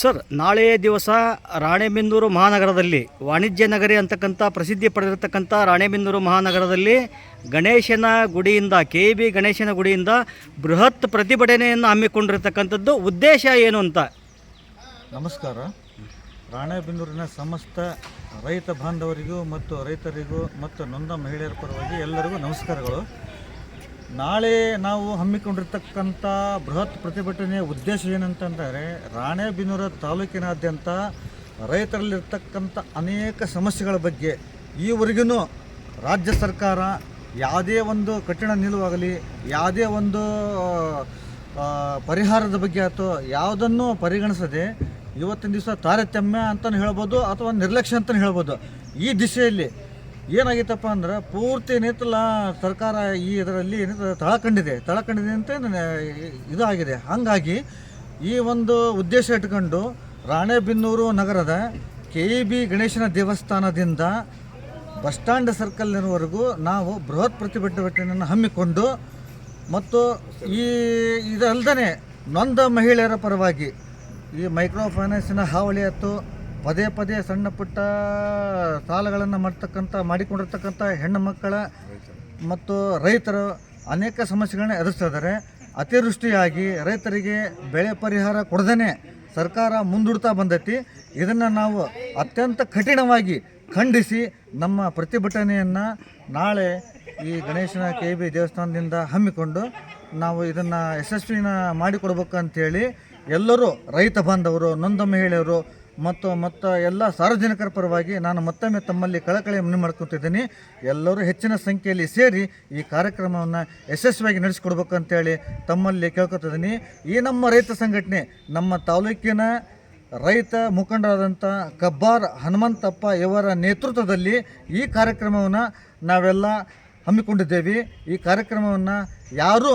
Sir ನಾಳೆ ದಿವಸ ರಾಣೆಬೆನ್ನೂರು ಮಹಾನಗರದಲ್ಲಿ, ವಾಣಿಜ್ಯ ನಗರಿ ಅಂತಕ್ಕಂಥ ಪ್ರಸಿದ್ಧಿ ಪಡೆದಿರತಕ್ಕಂಥ ರಾಣೆಬೆನ್ನೂರು ಮಹಾನಗರದಲ್ಲಿ ಗಣೇಶನ ಗುಡಿಯಿಂದ ಕೆ ಬಿ ಗಣೇಶನ ಗುಡಿಯಿಂದ ಬೃಹತ್ ಪ್ರತಿಭಟನೆಯನ್ನು ಹಮ್ಮಿಕೊಂಡಿರ್ತಕ್ಕಂಥದ್ದು ಉದ್ದೇಶ ಏನು ಅಂತ? ನಮಸ್ಕಾರ. ರಾಣೆಬೆನ್ನೂರಿನ ಸಮಸ್ತ ರೈತ ಬಾಂಧವರಿಗೂ ಮತ್ತು ರೈತರಿಗೂ ಮತ್ತು ನೊಂದ ಮಹಿಳೆಯರ ಪರವಾಗಿ ಎಲ್ಲರಿಗೂ ನಮಸ್ಕಾರಗಳು. ನಾಳೆ ನಾವು ಹಮ್ಮಿಕೊಂಡಿರ್ತಕ್ಕಂಥ ಬೃಹತ್ ಪ್ರತಿಭಟನೆಯ ಉದ್ದೇಶ ಏನಂತಂದರೆ ರಾಣೆಬೆನ್ನೂರ ತಾಲೂಕಿನಾದ್ಯಂತ ರೈತರಲ್ಲಿರ್ತಕ್ಕಂಥ ಅನೇಕ ಸಮಸ್ಯೆಗಳ ಬಗ್ಗೆ ಈವರೆಗೂ ರಾಜ್ಯ ಸರ್ಕಾರ ಯಾವುದೇ ಒಂದು ಕಠಿಣ ನಿಲುವಾಗಲಿ, ಯಾವುದೇ ಒಂದು ಪರಿಹಾರದ ಬಗ್ಗೆ ಅಥವಾ ಯಾವುದನ್ನು ಪರಿಗಣಿಸದೆ ಇವತ್ತಿನ ದಿವಸ ತಾರತಮ್ಯ ಅಂತಲೂ ಹೇಳ್ಬೋದು ಅಥವಾ ನಿರ್ಲಕ್ಷ್ಯ ಅಂತಲೂ ಹೇಳ್ಬೋದು. ಈ ದಿಶೆಯಲ್ಲಿ ಏನಾಗಿತ್ತಪ್ಪ ಅಂದ್ರೆ ಪೂರ್ತಿ ಏನಿತ್ತಲ್ಲ ಸರ್ಕಾರ ಈ ಇದರಲ್ಲಿ ಏನಿತ್ತು ತಳಕಂಡಿದೆ. ತಳಕಂಡಿದೆ ಅಂತ ಇದಾಗಿದೆ. ಹಾಗಾಗಿ ಈ ಒಂದು ಉದ್ದೇಶ ಇಟ್ಕೊಂಡು ರಾಣೆಬೆನ್ನೂರು ನಗರದ ಕೆ ಬಿ ಗಣೇಶನ ದೇವಸ್ಥಾನದಿಂದ ಬಸ್ ಸ್ಟ್ಯಾಂಡ್ ಸರ್ಕಲ್ನವರೆಗೂ ನಾವು ಬೃಹತ್ ಪ್ರತಿಭಟನೆಯನ್ನು ಹಮ್ಮಿಕೊಂಡು ಮತ್ತು ಈ ಇದಲ್ದೇ ನೊಂದ ಮಹಿಳೆಯರ ಪರವಾಗಿ ಈ ಮೈಕ್ರೋ ಫೈನಾನ್ಸಿನ ಹಾವಳಿ ಆಯ್ತು ಪದೇ ಪದೇ ಸಣ್ಣ ಪುಟ್ಟ ಸಾಲಗಳನ್ನು ಮಾಡ್ತಕ್ಕಂಥ, ಮಾಡಿಕೊಂಡಿರ್ತಕ್ಕಂಥ ಹೆಣ್ಣು ಮಕ್ಕಳ ಮತ್ತು ರೈತರು ಅನೇಕ ಸಮಸ್ಯೆಗಳನ್ನ ಎದುರಿಸ್ತಾ ಇದ್ದಾರೆ. ಅತಿವೃಷ್ಟಿಯಾಗಿ ರೈತರಿಗೆ ಬೆಳೆ ಪರಿಹಾರ ಕೊಡದೇ ಸರ್ಕಾರ ಮುಂದೂಡ್ತಾ ಬಂದೈತಿ. ಇದನ್ನು ನಾವು ಅತ್ಯಂತ ಕಠಿಣವಾಗಿ ಖಂಡಿಸಿ ನಮ್ಮ ಪ್ರತಿಭಟನೆಯನ್ನು ನಾಳೆ ಈ ಗಣೇಶನ ಕೆ ಬಿ ದೇವಸ್ಥಾನದಿಂದ ಹಮ್ಮಿಕೊಂಡು ನಾವು ಇದನ್ನು ಯಶಸ್ವಿನ ಮಾಡಿಕೊಡ್ಬೇಕಂತೇಳಿ ಎಲ್ಲರೂ ರೈತ ಬಾಂಧವರು, ನೊಂದ ಮಹಿಳೆಯರು ಮತ್ತು ಮತ್ತು ಎಲ್ಲ ಸಾರ್ವಜನಿಕರ ಪರವಾಗಿ ನಾನು ಮತ್ತೊಮ್ಮೆ ತಮ್ಮಲ್ಲಿ ಕಳಕಳಿ ಮನವಿ ಮಾಡ್ಕೊತಿದ್ದೀನಿ. ಎಲ್ಲರೂ ಹೆಚ್ಚಿನ ಸಂಖ್ಯೆಯಲ್ಲಿ ಸೇರಿ ಈ ಕಾರ್ಯಕ್ರಮವನ್ನು ಯಶಸ್ವಿಯಾಗಿ ನಡೆಸಿಕೊಡ್ಬೇಕು ಅಂತೇಳಿ ತಮ್ಮಲ್ಲಿ ಕೇಳ್ಕೊತಿದ್ದೀನಿ. ಈ ನಮ್ಮ ರೈತ ಸಂಘಟನೆ, ನಮ್ಮ ತಾಲೂಕಿನ ರೈತ ಮುಖಂಡರಾದಂಥ ಕಬ್ಬಾರ್ ಹನುಮಂತಪ್ಪ ಇವರ ನೇತೃತ್ವದಲ್ಲಿ ಈ ಕಾರ್ಯಕ್ರಮವನ್ನು ನಾವೆಲ್ಲ ಹಮ್ಮಿಕೊಂಡಿದ್ದೇವೆ. ಈ ಕಾರ್ಯಕ್ರಮವನ್ನು ಯಾರೂ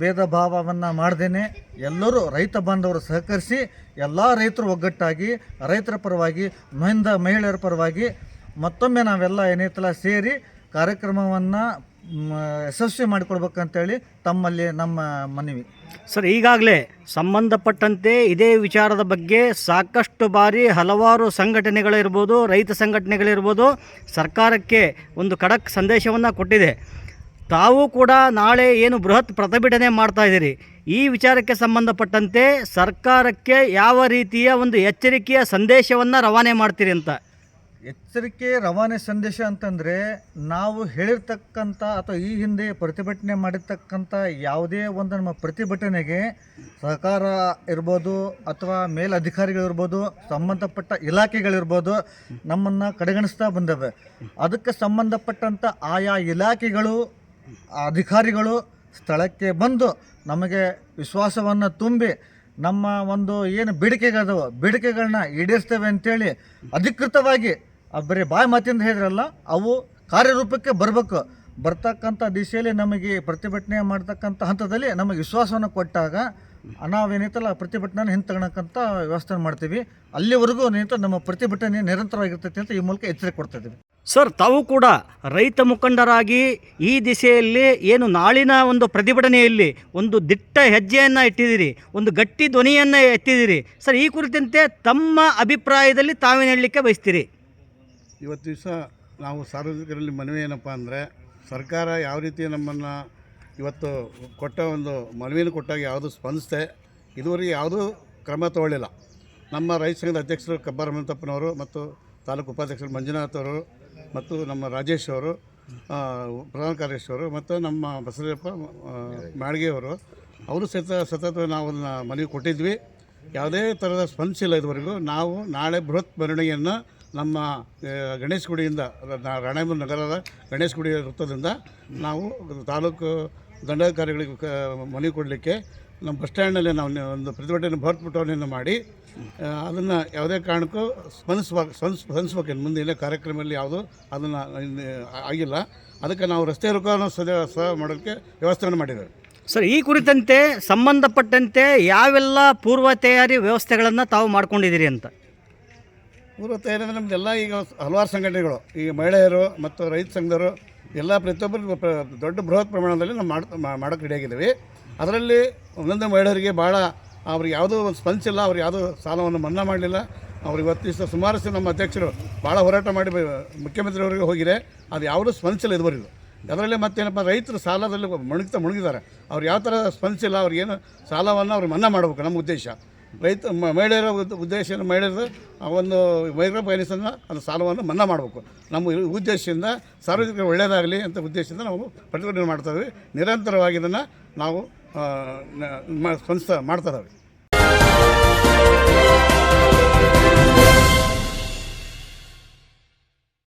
ಭೇದ ಭಾವವನ್ನು ಮಾಡ್ದೇನೆ ಎಲ್ಲರೂ ರೈತ ಬಾಂಧವರು ಸಹಕರಿಸಿ ಎಲ್ಲ ರೈತರು ಒಗ್ಗಟ್ಟಾಗಿ, ರೈತರ ಪರವಾಗಿ, ಮಹಿಂದ ಮಹಿಳೆಯರ ಪರವಾಗಿ ಮತ್ತೊಮ್ಮೆ ನಾವೆಲ್ಲ ಏನೈತಲ್ಲ ಸೇರಿ ಕಾರ್ಯಕ್ರಮವನ್ನು ಯಶಸ್ವಿ ಮಾಡಿಕೊಡ್ಬೇಕಂತೇಳಿ ತಮ್ಮಲ್ಲಿ ನಮ್ಮ ಮನವಿ. ಸರ್, ಈಗಾಗಲೇ ಸಂಬಂಧಪಟ್ಟಂತೆ ಇದೇ ವಿಚಾರದ ಬಗ್ಗೆ ಸಾಕಷ್ಟು ಬಾರಿ ಹಲವಾರು ಸಂಘಟನೆಗಳಿರ್ಬೋದು, ರೈತ ಸಂಘಟನೆಗಳಿರ್ಬೋದು ಸರ್ಕಾರಕ್ಕೆ ಒಂದು ಖಡಕ್ ಸಂದೇಶವನ್ನು ಕೊಟ್ಟಿದೆ. ತಾವು ಕೂಡ ನಾಳೆ ಏನು ಬೃಹತ್ ಪ್ರತಿಭಟನೆ ಮಾಡ್ತಾ ಇದ್ದೀರಿ. ಈ ವಿಚಾರಕ್ಕೆ ಸಂಬಂಧಪಟ್ಟಂತೆ ಸರ್ಕಾರಕ್ಕೆ ಯಾವ ರೀತಿಯ ಒಂದು ಎಚ್ಚರಿಕೆಯ ಸಂದೇಶವನ್ನು ರವಾನೆ ಮಾಡ್ತೀರಿ ಅಂತ? ಎಚ್ಚರಿಕೆ, ರವಾನೆ ಸಂದೇಶ ಅಂತಂದರೆ ನಾವು ಹೇಳಿರ್ತಕ್ಕಂಥ ಅಥವಾ ಈ ಹಿಂದೆ ಪ್ರತಿಭಟನೆ ಮಾಡಿರ್ತಕ್ಕಂಥ ಯಾವುದೇ ಒಂದು ನಮ್ಮ ಪ್ರತಿಭಟನೆಗೆ ಸಹಕಾರ ಇರ್ಬೋದು ಅಥವಾ ಮೇಲಧಿಕಾರಿಗಳಿರ್ಬೋದು ಸಂಬಂಧಪಟ್ಟ ಇಲಾಖೆಗಳಿರ್ಬೋದು ನಮ್ಮನ್ನು ಕಡೆಗಣಿಸ್ತಾ ಬಂದವೆ. ಅದಕ್ಕೆ ಸಂಬಂಧಪಟ್ಟಂಥ ಆಯಾ ಇಲಾಖೆಗಳು ಅಧಿಕಾರಿಗಳು ಸ್ಥಳಕ್ಕೆ ಬಂದು ನಮಗೆ ವಿಶ್ವಾಸವನ್ನು ತುಂಬಿ ನಮ್ಮ ಒಂದು ಏನು ಬೇಡಿಕೆಗಳದವ, ಬೇಡಿಕೆಗಳನ್ನ ಈಡೇರಿಸ್ತೇವೆ ಅಂತೇಳಿ ಅಧಿಕೃತವಾಗಿ ಬರೀ ಬಾಯಿ ಮಾತಿಂದ ಹೇಳಿದ್ರಲ್ಲ, ಅವು ಕಾರ್ಯರೂಪಕ್ಕೆ ಬರಬೇಕು. ಬರ್ತಕ್ಕಂಥ ದಿಶೆಯಲ್ಲಿ ನಮಗೆ ಪ್ರತಿಭಟನೆ ಮಾಡ್ತಕ್ಕಂಥ ಹಂತದಲ್ಲಿ ನಮಗೆ ವಿಶ್ವಾಸವನ್ನು ಕೊಟ್ಟಾಗ ನಾವೇನೈತಲ್ಲ ಪ್ರತಿಭಟನೆ ಹಿಂತಗಣಕ್ಕಂಥ ವ್ಯವಸ್ಥೆ ಮಾಡ್ತೀವಿ. ಅಲ್ಲಿವರೆಗೂ ನಿಂತು ನಮ್ಮ ಪ್ರತಿಭಟನೆ ನಿರಂತರವಾಗಿರ್ತೈತಿ ಅಂತ ಈ ಮೂಲಕ ಎಚ್ಚರಿಕೆ ಕೊಡ್ತಾ ಇದ್ದೀವಿ. ಸರ್, ತಾವು ಕೂಡ ರೈತ ಮುಖಂಡರಾಗಿ ಈ ದಿಸೆಯಲ್ಲಿ ಏನು ನಾಳಿನ ಒಂದು ಪ್ರತಿಭಟನೆಯಲ್ಲಿ ಒಂದು ದಿಟ್ಟ ಹೆಜ್ಜೆಯನ್ನು ಇಟ್ಟಿದ್ದೀರಿ, ಒಂದು ಗಟ್ಟಿ ಧ್ವನಿಯನ್ನು ಎತ್ತಿದ್ದೀರಿ. ಸರ್, ಈ ಕುರಿತಂತೆ ತಮ್ಮ ಅಭಿಪ್ರಾಯದಲ್ಲಿ ತಾವೇನು ಹೇಳಲಿಕ್ಕೆ ಬಯಸ್ತೀರಿ? ಇವತ್ತು ದಿವಸ ನಾವು ಸಾರ್ವಜನಿಕರಲ್ಲಿ ಮನವಿ ಏನಪ್ಪ ಅಂದರೆ, ಸರ್ಕಾರ ಯಾವ ರೀತಿ ನಮ್ಮನ್ನು ಇವತ್ತು ಕೊಟ್ಟ ಒಂದು ಮನವಿಯನ್ನು ಕೊಟ್ಟಾಗ ಯಾವುದು ಸ್ಪಂದಿಸ್ತೆ, ಇದುವರೆಗೆ ಯಾವುದೂ ಕ್ರಮ ತಗೊಳ್ಳಿಲ್ಲ. ನಮ್ಮ ರೈತ ಸಂಘದ ಅಧ್ಯಕ್ಷರು ಕಬ್ಬಾರ ಮಂತಪ್ಪನವರು ಮತ್ತು ತಾಲೂಕು ಉಪಾಧ್ಯಕ್ಷರು ಮಂಜುನಾಥ್ ಅವರು ಮತ್ತು ನಮ್ಮ ರಾಜೇಶ್ ಅವರು ಪ್ರಧಾನ ಕಾರ್ಯದರ್ಶಿ ಅವರು ಮತ್ತು ನಮ್ಮ ಬಸವಪ್ಪ ಮಾಡಿಗೆ ಅವರು ಸಹಿತ ಸತತ ನಾವು ಅದನ್ನು ಮನವಿ ಕೊಟ್ಟಿದ್ವಿ. ಯಾವುದೇ ಥರದ ಸ್ಪಂದಿಸಿಲ್ಲ ಇದುವರೆಗೂ. ನಾವು ನಾಳೆ ಬೃಹತ್ ಮೆರವಣಿಗೆಯನ್ನು ನಮ್ಮ ಗಣೇಶ ಗುಡಿಯಿಂದ, ರ- ರಾಣೇಬೆನ್ನೂರು ನಗರದ ಗಣೇಶ ಗುಡಿ ವೃತ್ತದಿಂದ ನಾವು ತಾಲೂಕು ದಂಡಾಧಿಕಾರಿಗಳಿಗೆ ಮನವಿ ಕೊಡಲಿಕ್ಕೆ ನಮ್ಮ ಬಸ್ ಸ್ಟ್ಯಾಂಡಲ್ಲಿ ನಾವು ಒಂದು ಪ್ರತಿಭಟನೆ ಬೃಹತ್ ಪುಟವಣೆಯನ್ನು ಮಾಡಿ ಅದನ್ನು ಯಾವುದೇ ಕಾರಣಕ್ಕೂ ಸ್ಪಂದಿಸ್ಬೇಕು ಸ್ಪಂದಿಸ್ ಸ್ಪಂದಿಸ್ಬೇಕು ಇನ್ನು ಮುಂದೆ ಇಲ್ಲೇ ಕಾರ್ಯಕ್ರಮದಲ್ಲಿ ಯಾವುದು ಅದನ್ನು ಆಗಿಲ್ಲ. ಅದಕ್ಕೆ ನಾವು ರಸ್ತೆ ರೂಪವನ್ನು ಸದ ಸಹ ಮಾಡೋಕ್ಕೆ ವ್ಯವಸ್ಥೆಯನ್ನು ಮಾಡಿದ್ದೇವೆ. ಸರ್ ಈ ಕುರಿತಂತೆ ಸಂಬಂಧಪಟ್ಟಂತೆ ಯಾವೆಲ್ಲ ಪೂರ್ವ ತಯಾರಿ ವ್ಯವಸ್ಥೆಗಳನ್ನು ತಾವು ಮಾಡ್ಕೊಂಡಿದ್ದೀರಿ ಅಂತ? ಪೂರ್ವ ತಯಾರಿ ಅಂದರೆ ನಮ್ಮದೆಲ್ಲ ಈಗ ಹಲವಾರು ಸಂಘಟನೆಗಳು. ಈ ಮಹಿಳೆಯರು ಮತ್ತು ರೈತ ಸಂಘದವರು ಎಲ್ಲ ಪ್ರತಿಯೊಬ್ಬರು ದೊಡ್ಡ ಬೃಹತ್ ಪ್ರಮಾಣದಲ್ಲಿ ನಾವು ಮಾಡಿ ಮಾಡೋಕ್ಕೆ ರೆಡಿಯಾಗಿದ್ದೀವಿ ಅದರಲ್ಲಿ ಒಂದೊಂದು ಮಹಿಳೆಯರಿಗೆ ಭಾಳ ಅವ್ರಿಗೆ ಯಾವುದೋ ಒಂದು ಸ್ಪಂದಿಸಿಲ್ಲ, ಅವ್ರು ಯಾವುದೋ ಸಾಲವನ್ನು ಮನ್ನಾ ಮಾಡಲಿಲ್ಲ. ಅವ್ರು ಇವತ್ತು ದಿವಸ ಸುಮಾರಷ್ಟು ನಮ್ಮ ಅಧ್ಯಕ್ಷರು ಭಾಳ ಹೋರಾಟ ಮಾಡಿ ಮುಖ್ಯಮಂತ್ರಿಯವರಿಗೆ ಹೋಗಿದೆ. ಅದು ಯಾವುದೂ ಸ್ಪಂದಿಸಿಲ್ಲ ಇದುವರೆಗೂ. ಅದರಲ್ಲೇ ಮತ್ತೇನಪ್ಪ, ರೈತರು ಸಾಲದಲ್ಲಿ ಮುಣಗ್ತಾ ಮುಳುಗಿದ್ದಾರೆ ಅವ್ರು ಯಾವ ಥರ ಸ್ಪಂದಿಸಿಲ್ಲ ಅವ್ರಿಗೇನು ಸಾಲವನ್ನು ಅವ್ರು ಮನ್ನಾ ಮಾಡಬೇಕು ನಮ್ಮ ಉದ್ದೇಶ. ರೈತ ಮಹಿಳೆಯರ ಉದ್- ಉದ್ದೇಶ ಮಹಿಳೆಯರು, ಆ ಒಂದು ಮೈಕ್ರೋ ಫೈನಾನ್ಸನ್ನು ಅದು ಸಾಲವನ್ನು ಮನ್ನಾ ಮಾಡಬೇಕು. ನಮ್ಮ ಉದ್ದೇಶದಿಂದ ಸಾರ್ವಜನಿಕರಿಗೆ ಒಳ್ಳೆಯದಾಗಲಿ ಅಂತ ಉದ್ದೇಶದಿಂದ ನಾವು ಪ್ರತಿಭಟನೆ ಮಾಡ್ತಾ ಇದ್ದೀವಿ. ನಿರಂತರವಾಗಿ ಇದನ್ನು ನಾವು ಸ್ಪಂದಿಸ್ತಾ ಮಾಡ್ತಾ ಇದ್ದಾವೆ.